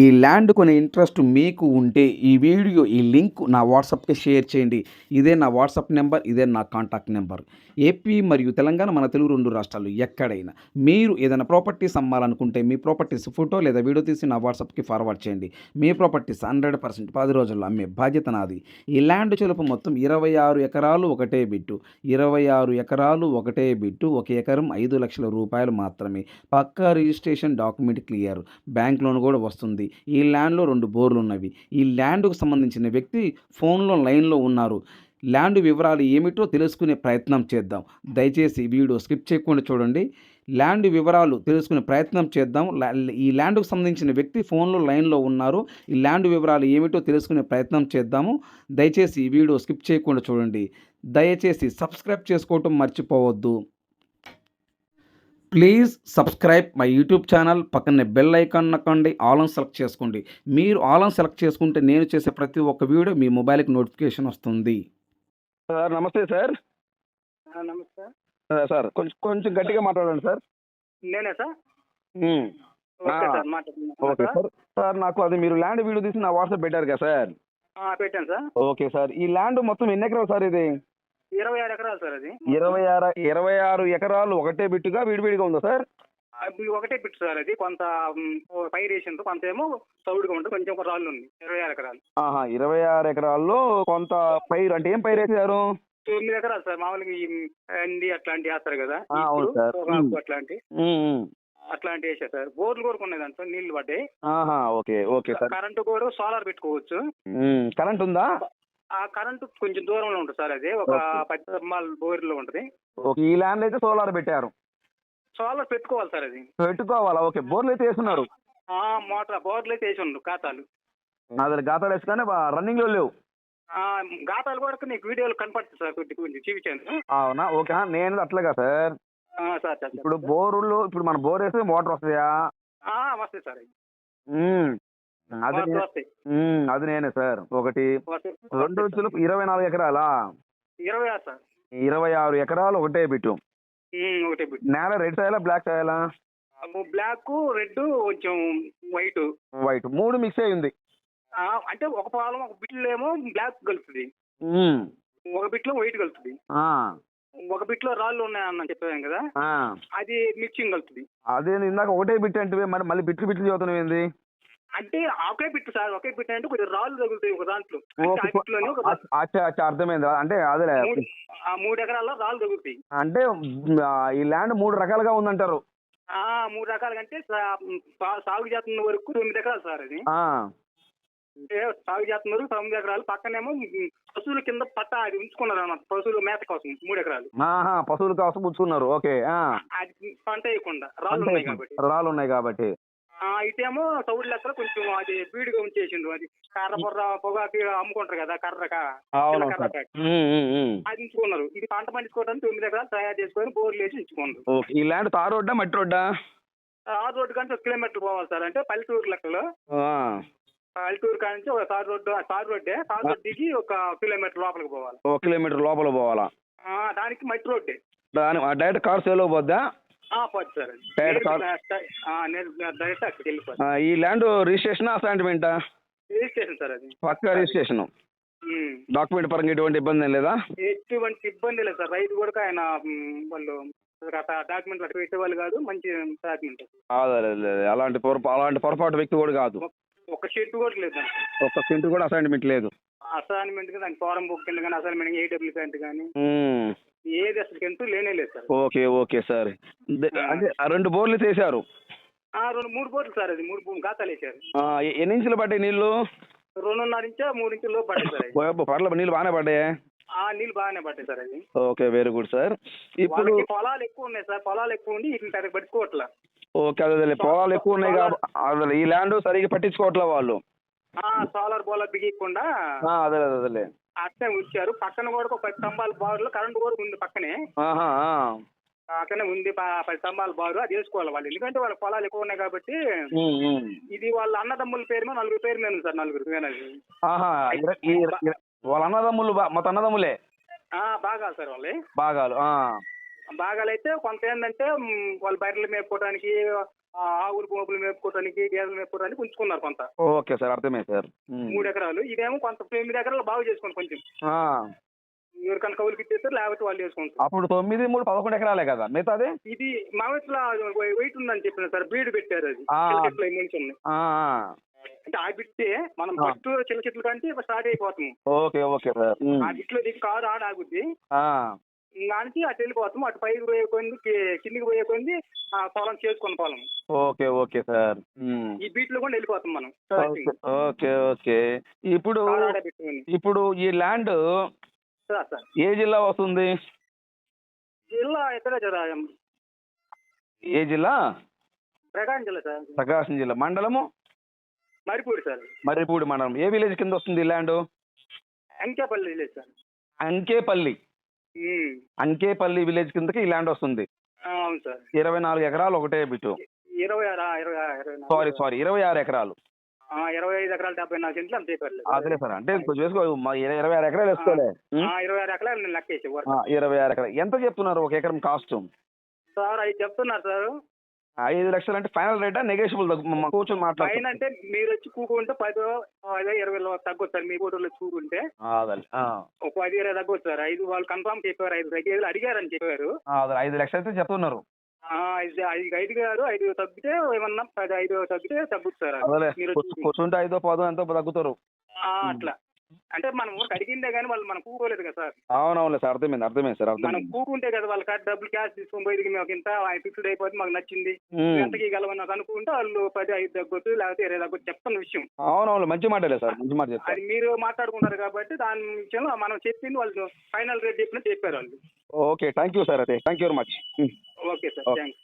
ఈ ల్యాండ్ కొనే ఇంట్రెస్ట్ మీకు ఉంటే ఈ వీడియో ఈ లింక్ నా వాట్సాప్కి షేర్ చేయండి. ఇదే నా వాట్సాప్ నెంబర్ ఇదే నా కాంటాక్ట్ నెంబర్. ఏపీ మరియు తెలంగాణ మన తెలుగు రెండు రాష్ట్రాలు ఎక్కడైనా మీరు ఏదైనా ప్రాపర్టీస్ అమ్మాలనుకుంటే మీ ప్రాపర్టీస్ ఫోటో లేదా వీడియో తీసి నా వాట్సాప్కి ఫార్వర్డ్ చేయండి. మీ ప్రాపర్టీస్ హండ్రెడ్ పర్సెంట్ పది రోజుల్లో అమ్మే బాధ్యత నాది. ఈ ల్యాండ్ చెలుపు మొత్తం ఇరవై ఆరు ఎకరాలు ఒకటే బిట్టు. ఇరవై ఆరు ఎకరాలు ఒకటే బిట్టు. ఒక ఎకరం ఐదు లక్షల రూపాయలు మాత్రమే. పక్కా registration document clear. Bank loan కూడా వస్తుంది. ఈ ల్యాండ్లో రెండు బోర్లు ఉన్నవి ఈ ల్యాండ్కు సంబంధించిన వ్యక్తి ఫోన్లో లైన్లో ఉన్నారు. ల్యాండ్ వివరాలు ఏమిటో తెలుసుకునే ప్రయత్నం చేద్దాం. దయచేసి వీడియో స్కిప్ చేయకుండా చూడండి. ల్యాండ్ వివరాలు తెలుసుకునే ప్రయత్నం చేద్దాం. ఈ ల్యాండ్కు సంబంధించిన వ్యక్తి ఫోన్లో లైన్లో ఉన్నారు. ఈ ల్యాండ్ వివరాలు ఏమిటో తెలుసుకునే ప్రయత్నం చేద్దాము. దయచేసి ఈ వీడియో స్కిప్ చేయకుండా చూడండి. దయచేసి సబ్స్క్రైబ్ చేసుకోవటం మర్చిపోవద్దు. Please subscribe my YouTube channel. పక్కనే బెల్ ఐకాన్ నొక్కండి. ఆల్ ఆన్ సెలెక్ట్ చేసుకోండి. మీరు ఆల్ ఆన్ సెలెక్ట్ చేసుకుంటే నేను చేసే ప్రతి ఒక్క వీడియో మీ మొబైల్కి నోటిఫికేషన్ వస్తుంది. సార్ నమస్తే సార్. నమస్తే. సార్ కొంచెం కొంచెం గట్టిగా మాట్లాడండి సార్. నేనే సార్. ఓకే సార్ సార్ నాకు అది మీరు ల్యాండ్ వీడియో తీసి నా వాట్సాప్ పెట్టారు కదా సార్. ఆ, పెట్టాను సార్. ఓకే సార్ ఈ ల్యాండ్ మొత్తం ఎన్ని ఎకరాలు సార్ ఇది? ఇరవై ఆరు ఎకరాలు సార్ అది. ఇరవై ఆరు ఇరవై ఆరు ఎకరాలు ఒకటే బిట్టుగా విడివిడిగా ఉందా సార్? అది ఒకటే పిట్టు సార్ అది. కొంత పైరు వేసింది కొంత ఏమో సౌడుగా ఉంటుంది కొంచెం ఒక రాళ్ళు ఉంది ఇరవై ఆరు ఎకరాలు. ఆహా ఇరవై ఆరు ఎకరాల్లో కొంత పైరు అంటే ఏం పైరు వేసారు? తొమ్మిది ఎకరాలు సార్ మామూలుగా అండి అట్లాంటివి వేస్తారు కదా అవును సార్. అట్లాంటి. అట్లాంటివి. వేసారు సార్. బోర్లు కోరుకునే దాంట్లో నీళ్ళు పడ్డాయి. Okay okay sir. కరెంటు కూడా సోలార్ పెట్టుకోవచ్చు. కరెంట్ ఉందా? ఆ కరెంటు కొంచెం దూరంలో ఉంటుంది సార్ అది. ఒక. పది స్తంభాల బోర్లో ఉంటుంది. ఈ ల్యాండ్ అయితే సోలార్ పెట్టారు. సోలార్ పెట్టుకోవాలి సార్ అది. పెట్టుకోవాలా? ఓకే. బోర్లు అయితే వేస్తున్నారు. ఆ మోటార్ బోర్లు అయితే వేసి ఉండు ఖాతాలు. అది గాతాలు వేసుకొని రన్నింగ్లో లేవు. ఆ, గాతాలు కూడా నీకు వీడియోలు కనపడుతుంది సార్ కొద్ది కొంచెం చూపించాను అవునా? ఓకే. నేను అట్లాగా సార్. ఇప్పుడు బోరులో ఇప్పుడు మన బోర్ వేస్తే మోటార్ వస్తాయా ఆ, వస్తాయి సార్ అది నేనే సార్. ఒకటి. రెండు వచ్చులు ఇరవై నాలుగు ఎకరాలా? ఇరవై ఆరు సార్. ఇరవై ఆరు ఎకరాలు ఒకటే బిట్టు. ఒకటే నేల రెడ్ సాయలా బ్లాక్ సాయలా? బ్లాక్ రెడ్ కొంచెం వైట్. వైట్. మూడు మిక్స్ అయి ఉంది. అంటే ఒక పొలం ఒక బిట్లో ఏమో బ్లాక్ కలుస్తుంది. ఒక బిట్లో వైట్ కలుస్తుంది. ఆ, ఒక బిట్లో రాళ్ళు ఉన్నాయన్న చెప్పాను కదా. అది మిక్సింగ్ కలుస్తుంది. అదే ఇందాక ఒకటే బిట్ అంటే మరి మళ్ళీ బిట్లు బిట్లు చదువుతున్నావు ఏంది? అంటే ఒకే బిట్ సార్ ఒకే బిట్ అంటే కొద్దిగా రాళ్ళు తగులుతాయి ఒక దాంట్లో. అర్థమైంది. అంటే అదేలే. మూడు ఆ మూడు ఎకరాల్లో రాళ్ళు తగులుతాయి. అంటే ఈ ల్యాండ్ మూడు రకాలుగా ఉందంటారు. ఆ మూడు రకాలుగా అంటే సాగు చేస్తున్న వరకు తొమ్మిది ఎకరాలు సార్ అది. సాగు చేస్తున్న వరకు తొమ్మిది ఎకరాలు. పక్కనేమో పశువుల కింద పట్ట అది ఉంచుకున్నారు అన్నమాట పశువుల మేత కోసం మూడు ఎకరాలు. పశువుల కోసం పుచ్చుకున్నారు ఓకే. అది పంట వేయకుండా. రాళ్ళు ఉన్నాయి కాబట్టి. రాళ్ళు ఉన్నాయి కాబట్టి. ఇటేమో తౌడు లెక్కలు కొంచెం అది బీడుగా ఉంచేసిండు అది కర్ర బుర్ర పొగాకి అమ్ముకుంటారు కదా కర్రక. అది ఉంచుకున్నారు ఇది పంట పండించుకోవడానికి తొమ్మిది ఎకరాలు తయారు చేసుకొని బోర్లు వేసి ఉంచుకున్నారు ఈ ల్యాండ్ తార్ రోడ్డా మట్టి రోడ్డా? ఆ రోడ్డు కంటే ఒక కిలోమీటర్ పోవాలి సార్ అంటే పల్లెటూరు లెక్కలో. పల్లెటూరు కాడ నుంచి ఒక tar road tar రోడ్డే. Tar road దిగి ఒక కిలోమీటర్ లోపలికి పోవాలి. ఒక కిలోమీటర్ లోపల పోవాలా? దానికి మట్టి రోడ్డే. దాని డైరెక్ట్ కార్ సేల్ పోద్దా ఈ ల్యాండ్ రిజిస్ట్రేషన్ అసైన్మెంటా? రిజిస్ట్రేషన్ సార్ అది. పక్క రిజిస్ట్రేషన్. డాక్యుమెంట్ పరంగా ఎటువంటి ఇబ్బంది లేదా? ఎటువంటి ఇబ్బంది లేదు సార్. రైతు కూడా ఆయన వాళ్ళు పెట్టేవాళ్ళు కాదు మంచి డాక్యుమెంట్. అలాంటి అలాంటి పొరపాటు వ్యక్తి కూడా కాదు. ఒక షెడ్ కూడా లేదు ఒక్క సెంటు కూడా అసైన్మెంట్ లేదు. అసైన్మెంట్ దానికి ఫారం బుక్ కింద కానీ అసైన్మెంట్ ఏడబ్ల్యూ ప్యాంట్ కానీ. ఏది అసలు కంటూ లేనే లేదు సార్. Okay okay sir. అంటే ఆ రెండు బోర్లు చేశారు ఆ, రెండు మూడు బోట్లు సార్ అది మూడు బో- గాతాలు వేసారు ఆ, ఎ- ఎన్ని ఇంచులు పడ్డాయి నీళ్ళు? రెండున్నర ఇంచా మూడు ఇంచులు లోపు పడ్డాయి సార్ అది. ఓ, పర్లేదు నీళ్ళు బాగానే పడ్డాయి? ఆ నీళ్ళు బాగానే పడ్డాయి సార్ అది. Okay very good sir. ఇప్పుడు వాళ్ళకి పొలాలు ఎక్కువ ఉన్నాయి సార్ పొలాలు ఎక్కువ ఉండి వీటిని సరిగ్గా పట్టుకోవట్లా. ఓకే అదే పొలాలు ఎక్కువ ఉన్నాయి కాబట్టి ఈ ల్యాండ్ సరిగ్గా పట్టించుకోవట్లే వాళ్ళు. సోలార్ బోలా బిగియకుండా అదే అదే అదేలే. అట్లే ఉంచారు. పక్కన కూడా ఒక పది స్తంభాల బారులో కరెంట్ కూడా ఉంది పక్కనే. అక్కడనే ఉంది పది స్తంభాల బారు అది వేసుకోవాలి వాళ్ళు. ఎందుకంటే వాళ్ళ పొలాలు ఎక్కువ ఉన్నాయి కాబట్టి. ఇది వాళ్ళ అన్నదమ్ముల పేరు మీద నలుగురు పేరు మీద సార్ నలుగురు వాళ్ళ అన్నదమ్ములు మొత్తం అన్నదమ్ములే? ఆ, బాగా సార్ వాళ్ళు బాగాలు ఆ. బాగాలైతే కొంత ఏంటంటే వాళ్ళ బర్రెలు మేపుకోవడానికి ఆవులు పోపులు మేపుకోవడానికి గేదెలు మేపుకోవడానికి ఉంచుకున్నారు కొంత ఓకే సార్ అర్థమైంది సార్. మూడు ఎకరాలు ఇదేమో కొంత ఎనిమిది ఎకరాలు బాగు చేసుకోండి కొంచెం. ఎవరికైనా కౌలుకి ఇచ్చేస్తారు లేకపోతే వాళ్ళు చేసుకుంటారు అప్పుడు తొమ్మిది మూడు పదకొండు ఎకరాలే కదా మిగతాది ఇది మామూలుగా వెయిట్ ఉందని చెప్పిన సార్ బీడు పెట్టారు అది చెట్లు. అంటే ఆ బిట్టే మనం. ఫస్ట్ చిన్న చెట్లు కంటే స్టార్ట్ అయిపోతాము ఓకే ఓకే సార్. ఆ బిట్లో దిగి కారు ఆడ ఆగుద్ది. దానికి అటు వెళ్ళిపోతాం అటు పైకి పోయే కొంది కి- కిందికి పోయే కొంది ఆ పొలం చేసుకున్న పొలం. Okay okay sir. ఈ బీట్లో కూడా వెళ్ళిపోతాం మనం. ఓకే ఓకే ఇప్పుడు ఇప్పుడు ఈ ల్యాండ్ ఏ జిల్లా వస్తుంది? జిల్లా ఎక్కడ ఏ జిల్లా? ప్రకాశం జిల్లా సార్. ప్రకాశం జిల్లా. మండలము? మరిపూడి సార్. మర్రిపూడి మండలం. ఏ విలేజ్ కింద వస్తుంది ఈ land? Ankepalli village sir. Ankepalli. Ankepalli village కిందకి ఈ ల్యాండ్ వస్తుంది. ఆ, అవును సార్. ఇరవై నాలుగు ఎకరాలు ఒకటే బిటు ఇరవై ఆరు ఇరవై ఆరు, ఇరవై నాలుగు. సారీ సారీ ఇరవై ఆరు ఎకరాలు. ఆ, ఇరవై ఐదు ఎకరాలు డెబ్బై నాలుగు సెంట్లు అంతే పర్లేదు అదే సార్ అంటే కొంచెం వేసుకో మా ఇరవై ఇరవై ఆరు ఎకరాలు వేసుకోలే. ఉం? ఆ, ఇరవై ఆరు ఎకరాలు నేను లెక్కేసి ఆ, ఇరవై ఆరు ఎకరాలు. ఎంత చెప్తున్నారు ఒక ఎకరం కాస్ట్? సార్ అవి చెప్తున్నారు సార్. ఐదు లక్షలు అంటే ఫైనల్ రేటా? నెగోషియబుల్ కూర్చొని మాట్లాడుతున్నాం అంటే మీరు వచ్చి కూకుంటే పదో ఇరవై తగ్గొచ్చు సార్ మీ ఫోటోలో కూకుంటే ఒక పది ఇరవై తగ్గొచ్చు సార్. ఐదు వాళ్ళు కన్ఫామ్ చెప్పారు ఐదు తగ్గేది అడిగారని చెప్పారు ఐదు లక్షలు అయితే చెప్తున్నారు. ఐదు ఐదు ఐదు గారు ఐదు తగ్గితే ఏమన్నా పది ఐదు తగ్గితే అదే మీరు కూర్చుంటే ఐదో పదో ఎంతో తగ్గుతారు. అట్లా. అంటే మనం ఊరికి అడిగిందే కానీ వాళ్ళు మనం కూకోలేదు కదా సార్. అవునవునులే సార్ అర్థమైంది అర్థమైంది సార్ మనం కూకుంటే కదా వాళ్ళ కాడ డబ్బులు క్యాష్ తీసుకొని పోయి మాకు ఇంత ఫిక్స్డ్ అయిపోతే మాకు నచ్చింది. ఎంతకి గెలవని నాకు అనుకుంటే వాళ్ళు పది ఐదు తగ్గొచ్చు లేకపోతే ఇరవై తగ్గొచ్చు చెప్తున్న విషయం. అవునవును మంచి మాటలే సార్ మంచి మాట అది మీరు మాట్లాడుకున్నారు కాబట్టి దాని విషయంలో మనం చెప్పింది వాళ్ళు ఫైనల్ రేట్ చెప్పినట్టు చెప్పారు వాళ్ళు. ఓకే థ్యాంక్ యూ సార్ అయితే thank you very much okay sir. Thanks